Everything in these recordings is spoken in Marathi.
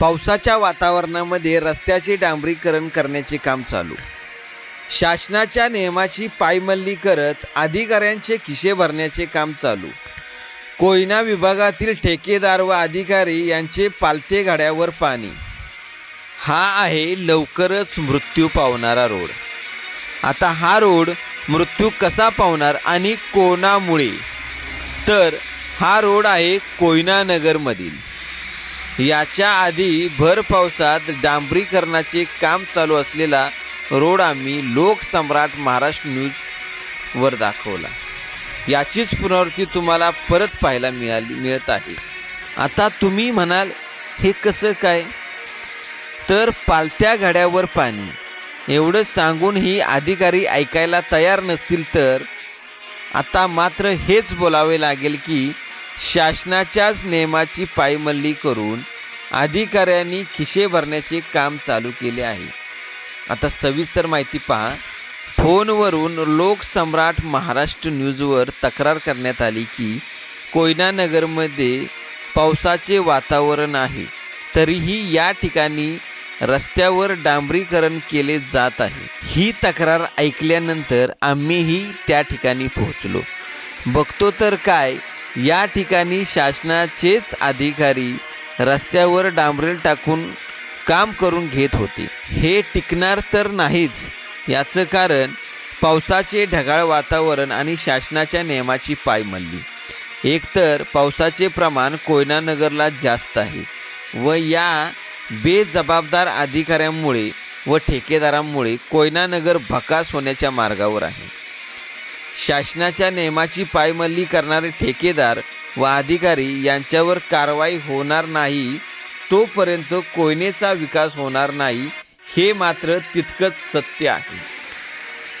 पावसाच्या वातावरणामध्ये रस्त्याचे डांबरीकरण करण्याचे काम चालू. शासनाच्या नियमाची पायमल्ली करत अधिकाऱ्यांचे खिसे भरण्याचे काम चालू. कोयना विभागातील ठेकेदार व अधिकारी यांचे पालते गाड्यावर पाणी. हा आहे लवकरच मृत्यू पावणारा रोड. आता हा रोड मृत्यू कसा पावणार आणि कोणामुळे? तर हा रोड आहे कोयना नगरमधील. याच्या आधी भर पावसात डांबरीकरणाचे काम चालू असलेला रोड आम्ही लोकसम्राट महाराष्ट्र न्यूजवर दाखवला. याचीच पुनरावृत्ती तुम्हाला परत पाहायला मिळाली मिळत आहे. आता तुम्ही म्हणाल हे कसं काय? तर पालत्या गाड्यावर पाणी. एवढं सांगूनही अधिकारी ऐकायला तयार नसतील तर आता मात्र हेच बोलावे लागेल की शासनाच्याच नियमाची पायमल्ली करून अधिकाऱ्यांनी खिशे भरण्याचे काम चालू केले आहे. आता सविस्तर माहिती पहा. फोनवरून लोकसम्राट महाराष्ट्र न्यूजवर तक्रार करण्यात आली की कोयनानगरमध्ये पावसाचे वातावरण आहे. तरीही या ठिकाणी रस्त्यावर डांबरीकरण केले जात आहे. ही तक्रार ऐकल्यानंतर आम्हीही त्या ठिकाणी पोहोचलो. बघतो तर काय या ठिकाणी शासनाचेच अधिकारी रस्त्यावर डांबरेल टाकून काम करून घेत होते. हे टिकणार तर नाहीच याचं कारण पावसाचे ढगाळ वातावरण आणि शासनाच्या नियमाची पायमल्ली एकतर पावसाचे प्रमाण कोयनानगरला जास्त आहे व या बेजबाबदार अधिकाऱ्यांमुळे व ठेकेदारांमुळे कोयनानगर भकास होण्याच्या मार्गावर आहे. शासनाच्या नियमाची पायमल्ली करणारे ठेकेदार व अधिकारी यांच्यावर कारवाई होणार नाही तोपर्यंत कोयनेचा विकास होणार नाही हे मात्र तितकंच सत्य आहे.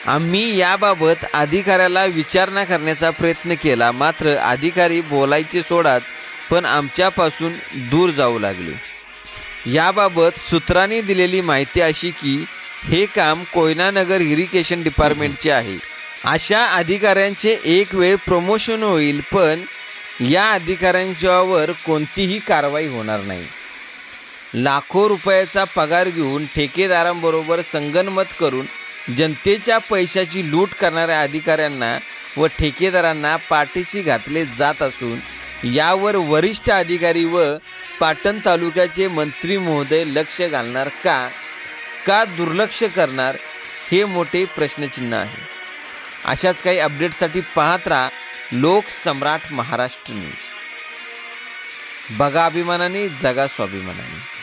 आम्ही याबाबत अधिकाऱ्याला विचारणा करण्याचा प्रयत्न केला मात्र अधिकारी बोलायचे सोडाच पण आमच्यापासून दूर जाऊ लागले. याबाबत सूत्रांनी दिलेली माहिती अशी की हे काम कोयनानगर इरिगेशन डिपार्टमेंटचे आहे. अशा अधिकाऱ्यांचे एक वेळ प्रमोशन होईल पण या अधिकाऱ्यांच्यावर कोणतीही कारवाई होणार नाही. लाखो रुपयाचा पगार घेऊन ठेकेदारांबरोबर संगनमत करून जनतेच्या पैशाची लूट करणाऱ्या अधिकाऱ्यांना व ठेकेदारांना पाठीशी घातले जात असून यावर वरिष्ठ अधिकारी व पाटण तालुक्याचे मंत्री महोदय लक्ष घालणार का? का दुर्लक्ष करणार? हे मोठे प्रश्नचिन्ह आहे. अशाच काही अपडेटसाठी पाहत राहा लोकसम्राट महाराष्ट्र न्यूज. बघा अभिमानाने जगा स्वाभिमानाने.